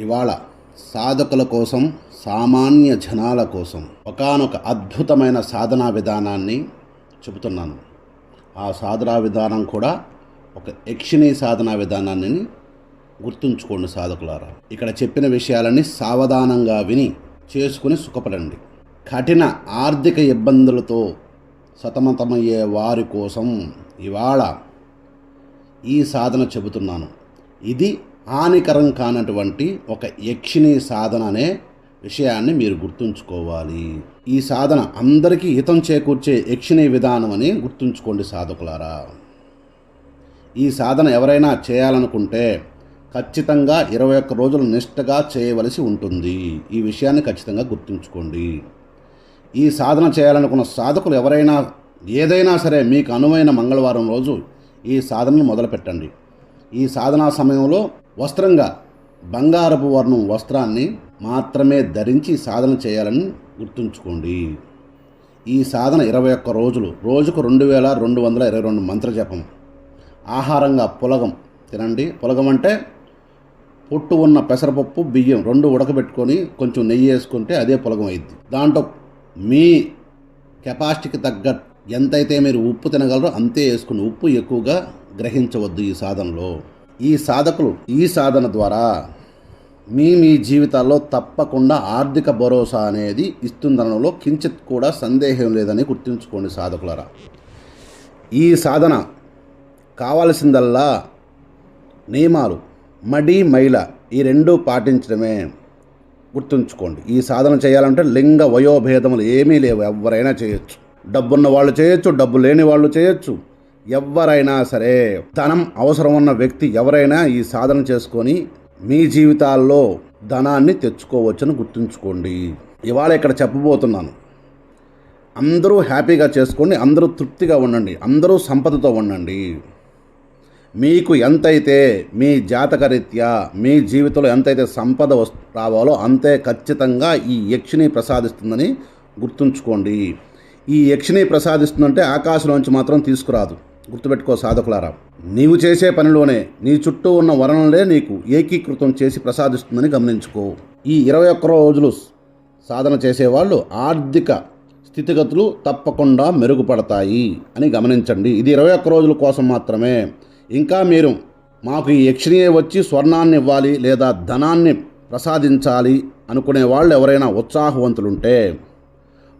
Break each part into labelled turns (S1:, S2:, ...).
S1: ఇవాళ సాధకుల కోసం సామాన్య జనాల కోసం ఒకానొక అద్భుతమైన సాధనా విధానాన్ని చెబుతున్నాను. ఆ సాధనా విధానం కూడా ఒక యక్షిణీ సాధనా విధానాన్ని గుర్తుంచుకోండి సాధకులారా. ఇక్కడ చెప్పిన విషయాలన్నీ సావధానంగా విని చేసుకుని సుఖపడండి. కఠిన ఆర్థిక ఇబ్బందులతో సతమతమయ్యే వారి కోసం ఇవాళ ఈ సాధన చెబుతున్నాను. ఇది హానికరం కానటువంటి ఒక యక్షిణీ సాధన అనే విషయాన్ని మీరు గుర్తుంచుకోవాలి. ఈ సాధన అందరికీ హితం చేకూర్చే యక్షిణీ విధానం అని గుర్తుంచుకోండి సాధకులారా. ఈ సాధన ఎవరైనా చేయాలనుకుంటే ఖచ్చితంగా ఇరవై ఒక్క రోజులు నిష్టగా చేయవలసి ఉంటుంది. ఈ విషయాన్ని ఖచ్చితంగా గుర్తుంచుకోండి. ఈ సాధన చేయాలనుకున్న సాధకులు ఎవరైనా ఏదైనా సరే మీకు అనువైన మంగళవారం రోజు ఈ సాధనను మొదలుపెట్టండి. ఈ సాధనా సమయంలో వస్త్రంగా బంగారపు వర్ణం వస్త్రాన్ని మాత్రమే ధరించి సాధన చేయాలని గుర్తుంచుకోండి. ఈ సాధన ఇరవై ఒక్క రోజులు రోజుకు రెండు వేల రెండు వందల ఇరవై రెండు మంత్రజపం. ఆహారంగా పులగం తినండి. పులగం అంటే పొట్టు ఉన్న పెసరపప్పు బియ్యం రెండు ఉడకబెట్టుకొని కొంచెం నెయ్యి వేసుకుంటే అదే పులగం అయింది దాంట్లో మీ కెపాసిటీకి తగ్గ ఎంతైతే మీరు ఉప్పు తినగలరో అంతే వేసుకుని ఉప్పు ఎక్కువగా గ్రహించవద్దు ఈ సాధనలో. ఈ సాధకులు ఈ సాధన ద్వారా మీ మీ జీవితాల్లో తప్పకుండా ఆర్థిక భరోసా అనేది ఇస్తుందనలో కించిత్ కూడా సందేహం లేదని గుర్తుంచుకోండి సాధకులరా. ఈ సాధన కావలసిందల్లా నియమాలు మడి మైల ఈ రెండు పాటించడమే గుర్తుంచుకోండి. ఈ సాధన చేయాలంటే లింగ వయోభేదములు ఏమీ లేవు ఎవరైనా చేయొచ్చు. డబ్బున్న వాళ్ళు చేయొచ్చు డబ్బు లేని వాళ్ళు చేయొచ్చు. ఎవరైనా సరే ధనం అవసరం ఉన్న వ్యక్తి ఎవరైనా ఈ సాధన చేసుకొని మీ జీవితాల్లో ధనాన్ని తెచ్చుకోవచ్చని గుర్తుంచుకోండి. ఇవాళ ఇక్కడ చెప్పబోతున్నాను. అందరూ హ్యాపీగా చేసుకోండి అందరూ తృప్తిగా ఉండండి అందరూ సంపదతో ఉండండి. మీకు ఎంతైతే మీ జాతకరీత్యా మీ జీవితంలో ఎంతైతే సంపద వస్ రావాలో అంతే ఖచ్చితంగా ఈ యక్షిని ప్రసాదిస్తుందని గుర్తుంచుకోండి. ఈ యక్షిని ప్రసాదిస్తుందంటే ఆకాశంలోంచి మాత్రం తీసుకురాదు. గుర్తుపెట్టుకో సాధకులారా నీవు చేసే పనిలోనే నీ చుట్టూ ఉన్న వరణలే నీకు ఏకీకృతం చేసి ప్రసాదిస్తుందని గమనించుకో. ఈ ఇరవై ఒక్క రోజులు సాధన చేసేవాళ్ళు ఆర్థిక స్థితిగతులు తప్పకుండా మెరుగుపడతాయి అని గమనించండి. ఇది ఇరవై ఒక్క రోజుల కోసం మాత్రమే. ఇంకా మీరు మాకు ఈ యక్షిణియే వచ్చి స్వర్ణాన్ని ఇవ్వాలి లేదా ధనాన్ని ప్రసాదించాలి అనుకునే వాళ్ళు ఎవరైనా ఉత్సాహవంతులుంటే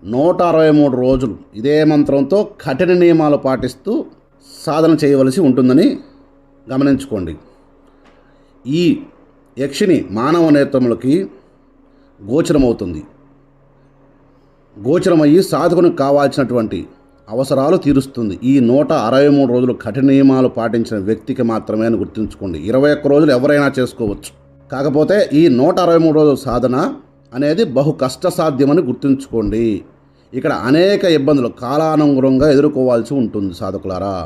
S1: నూట అరవై మూడు రోజులు ఇదే మంత్రంతో కఠిన నియమాలు పాటిస్తూ సాధన చేయవలసి ఉంటుందని గమనించుకోండి. ఈ యక్షిని మానవ నేత్రములకి గోచరమవుతుంది. గోచరమయ్యి సాధకునికి కావాల్సినటువంటి అవసరాలు తీరుస్తుంది. ఈ నూట అరవై మూడు రోజులు కఠిన నియమాలు పాటించిన వ్యక్తికి మాత్రమే అని గుర్తుంచుకోండి. ఇరవై ఒక్క రోజులు ఎవరైనా చేసుకోవచ్చు. కాకపోతే ఈ నూట అరవై మూడు రోజుల సాధన అనేది బహు కష్టసాధ్యమని గుర్తుంచుకోండి. ఇక్కడ అనేక ఇబ్బందులు కాలానుగుణంగా ఎదుర్కోవాల్సి ఉంటుంది సాధకులారా.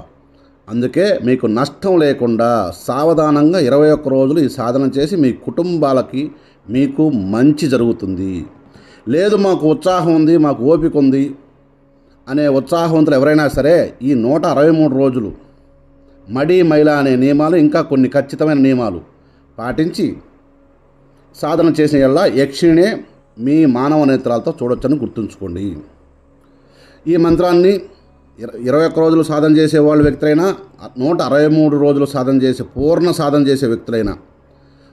S1: అందుకే మీకు నష్టం లేకుండా సావధానంగా ఇరవై ఒక్క రోజులు ఈ సాధన చేసి మీ కుటుంబాలకి మీకు మంచి జరుగుతుంది. లేదు మాకు ఉత్సాహం ఉంది మాకు ఓపిక ఉంది అనే ఉత్సాహవంతులు ఎవరైనా సరే ఈ నూట అరవై మూడు రోజులు మడి మైల అనే నియమాలు ఇంకా కొన్ని ఖచ్చితమైన నియమాలు పాటించి సాధన చేసిన ఎల్లా యక్షిణే మీ మానవ నేత్రాలతో చూడొచ్చని గుర్తుంచుకోండి. ఈ మంత్రాన్ని ఇర- ఇరవై ఒక్క రోజులు సాధన చేసే వాళ్ళు వ్యక్తులైనా నూట అరవై మూడు రోజులు సాధన చేసే పూర్ణ సాధన చేసే వ్యక్తులైనా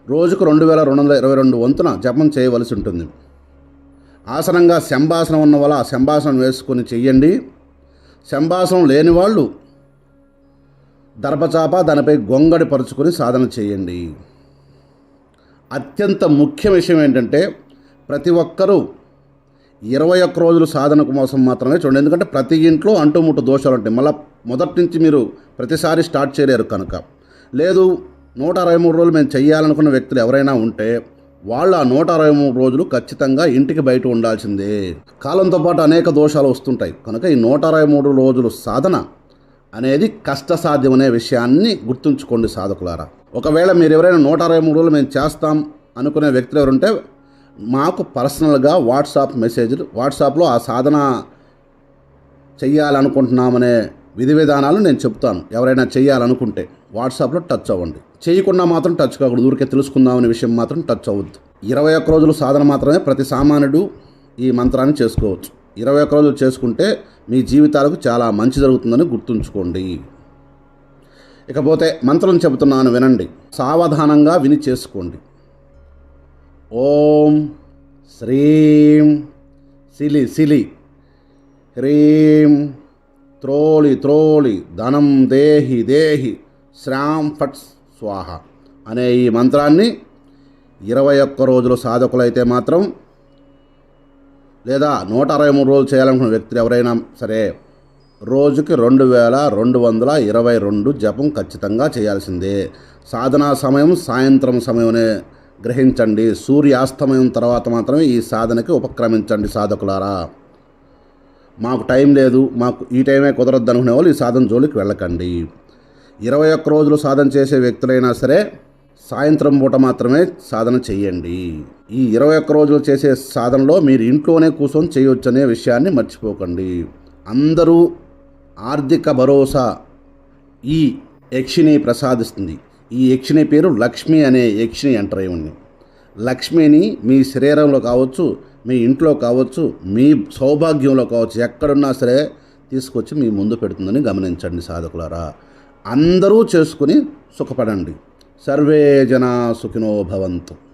S1: రోజుకు రెండు వేల రెండు వందల ఇరవై రెండు వంతున జపం చేయవలసి ఉంటుంది. ఆసనంగా శంభాసనం ఉన్న వల్ల ఆ శంభాసనం వేసుకొని చెయ్యండి. శంభాసనం లేని వాళ్ళు దర్భచాప దానిపై గొంగడి పరుచుకొని సాధన చేయండి. అత్యంత ముఖ్య విషయం ఏంటంటే ప్రతి ఒక్కరూ ఇరవై ఒక్క రోజులు సాధన కోసం మాత్రమే చూడండి. ఎందుకంటే ప్రతి ఇంట్లో అంటుముట్టు దోషాలు ఉంటాయి. మళ్ళీ మొదటి నుంచి మీరు ప్రతిసారి స్టార్ట్ చేయలేరు కనుక. లేదు నూట అరవై మూడు రోజులు మేము చేయాలనుకున్న వ్యక్తులు ఎవరైనా ఉంటే వాళ్ళు ఆ నూట అరవై మూడు రోజులు ఖచ్చితంగా ఇంటికి బయట ఉండాల్సిందే. కాలంతో పాటు అనేక దోషాలు వస్తుంటాయి. కనుక ఈ నూట అరవై మూడు రోజులు సాధన అనేది కష్టసాధ్యం అనే విషయాన్ని గుర్తుంచుకోండి సాధకులారా. ఒకవేళ మీరు ఎవరైనా నూట అరవై మూడు రోజులు మేము చేస్తాం అనుకునే వ్యక్తులు ఎవరుంటే మాకు పర్సనల్గా వాట్సాప్ మెసేజ్లు వాట్సాప్లో ఆ సాధన చెయ్యాలనుకుంటున్నామనే విధి విధానాలు నేను చెప్తాను. ఎవరైనా చేయాలనుకుంటే వాట్సాప్లో టచ్ అవ్వండి. చేయకుండా మాత్రం టచ్ కాకూడదు. ఊరికే తెలుసుకుందామనే విషయం మాత్రం టచ్ అవ్వద్దు. ఇరవై ఒక్క రోజులు సాధన మాత్రమే ప్రతి సామాన్యుడు ఈ మంత్రాన్ని చేసుకోవచ్చు. ఇరవై ఒక్క రోజులు చేసుకుంటే మీ జీవితాలకు చాలా మంచి జరుగుతుందని గుర్తుంచుకోండి. ఇకపోతే మంత్రం చెబుతున్నాను వినండి. సావధానంగా విని చేసుకోండి. ఓం శ్రీం సిలి సిలి హ్రీం త్రోళి త్రోళి ధనం దేహి దేహి శ్రాం ఫట్ స్వాహ అనే ఈ మంత్రాన్ని ఇరవై ఒక్క రోజులు సాధకులైతే మాత్రం లేదా నూట అరవై మూడు రోజులు చేయాలనుకున్న వ్యక్తులు ఎవరైనా సరే రోజుకి రెండు వేల రెండు వందల ఇరవై రెండు జపం ఖచ్చితంగా చేయాల్సిందే. సాధనా సమయం సాయంత్రం సమయమే గ్రహించండి. సూర్యాస్తమయం తర్వాత మాత్రమే ఈ సాధనకి ఉపక్రమించండి సాధకులారా. మాకు టైం లేదు మాకు ఈ టైమే కుదరద్దు అనుకునే వాళ్ళు ఈ సాధన జోలికి వెళ్ళకండి. ఇరవై ఒక్క రోజులు సాధన చేసే వ్యక్తులైనా సరే సాయంత్రం పూట మాత్రమే సాధన చేయండి. ఈ ఇరవై ఒక్క రోజులు చేసే సాధనలో మీరు ఇంట్లోనే కూర్చొని చేయొచ్చు అనే విషయాన్ని మర్చిపోకండి. అందరూ ఆర్థిక భరోసా ఈ యక్షిని ప్రసాదిస్తుంది. ఈ యక్షిని పేరు లక్ష్మి అనే యక్షిని అంటారు ఇవన్నీ లక్ష్మిని మీ శరీరంలో కావచ్చు మీ ఇంట్లో కావచ్చు మీ సౌభాగ్యంలో కావచ్చు ఎక్కడున్నా సరే తీసుకొచ్చి మీ ముందు పెడుతుందని గమనించండి సాధకులారా. అందరూ చేసుకుని సుఖపడండి. సర్వే జనా సుఖినో భవంతు.